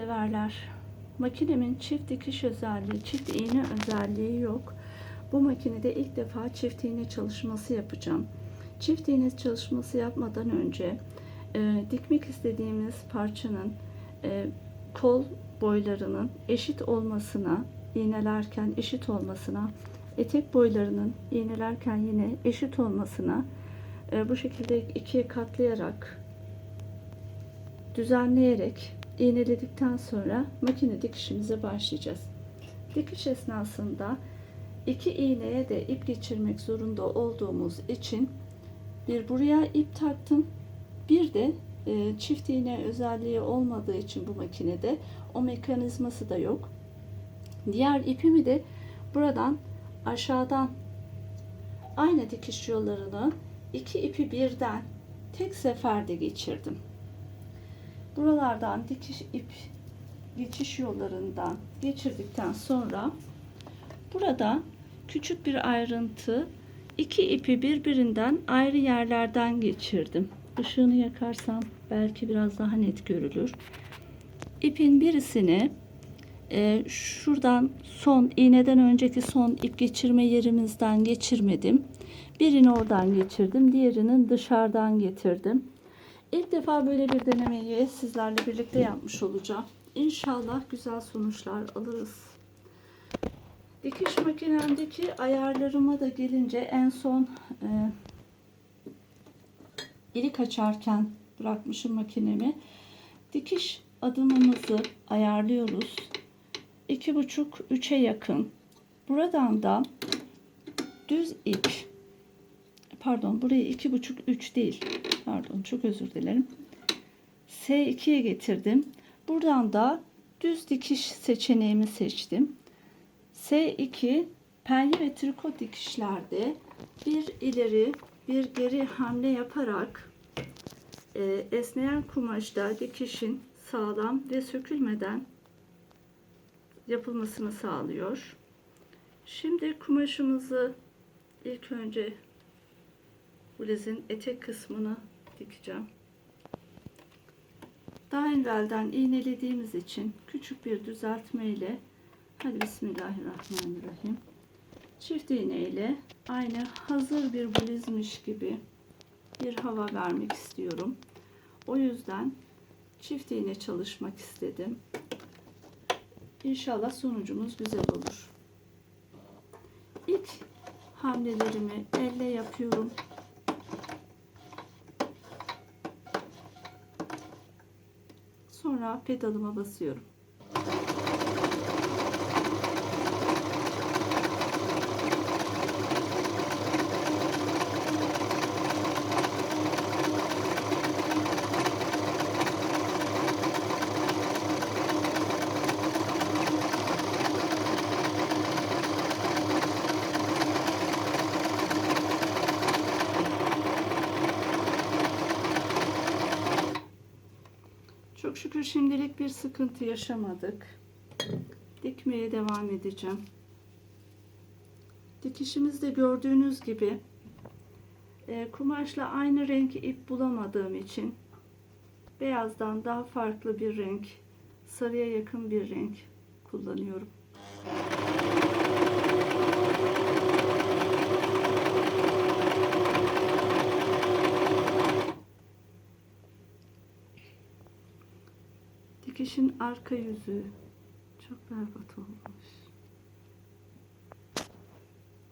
severler. Makinemin çift dikiş özelliği, çift iğne özelliği yok. Bu makinede ilk defa çift iğne çalışması yapacağım. Çift iğne çalışması yapmadan önce e, dikmek istediğimiz parçanın e, kol boylarının eşit olmasına, iğnelerken eşit olmasına, etek boylarının iğnelerken yine eşit olmasına e, bu şekilde ikiye katlayarak düzenleyerek iğneledikten sonra makine dikişimize başlayacağız. Dikiş esnasında iki iğneye de ip geçirmek zorunda olduğumuz için bir buraya ip taktım. Bir de e, çift iğne özelliği olmadığı için bu makinede o mekanizması da yok. Diğer ipimi de buradan aşağıdan aynı dikiş yollarını iki ipi birden tek seferde geçirdim. Buralardan dikiş ip geçiş yollarından geçirdikten sonra burada küçük bir ayrıntı iki ipi birbirinden ayrı yerlerden geçirdim. Işığını yakarsam belki biraz daha net görülür. İpin birisini e, şuradan son iğneden önceki son ip geçirme yerimizden geçirmedim. Birini oradan geçirdim, diğerinin dışarıdan getirdim. İlk defa böyle bir denemeyi sizlerle birlikte yapmış olacağım. İnşallah güzel sonuçlar alırız. Dikiş makinemdeki ayarlarıma da gelince en son e, ilik açarken bırakmışım makinemi. Dikiş adımımızı ayarlıyoruz. 2,5-3'e yakın. Buradan da düz ip pardon burayı 2,5-3 değil. Pardon çok özür dilerim. S2'ye getirdim. Buradan da düz dikiş seçeneğimi seçtim. S2 penye ve triko dikişlerde bir ileri bir geri hamle yaparak e, esneyen kumaşta dikişin sağlam ve sökülmeden yapılmasını sağlıyor. Şimdi kumaşımızı ilk önce bluzun etek kısmını dikeceğim. Daha evvelden iğnelediğimiz için küçük bir düzeltme ile hadi Bismillahirrahmanirrahim. Çift iğne ile aynı hazır bir bluzmuş gibi bir hava vermek istiyorum. O yüzden çift iğne çalışmak istedim. İnşallah sonucumuz güzel olur. İlk hamlelerimi elle yapıyorum. Sonra pedalıma basıyorum. Çok şükür şimdilik bir sıkıntı yaşamadık. Dikmeye devam edeceğim. Dikişimizde gördüğünüz gibi e, kumaşla aynı renk ip bulamadığım için beyazdan daha farklı bir renk, sarıya yakın bir renk kullanıyorum. Dikişin arka yüzü çok berbat olmuş.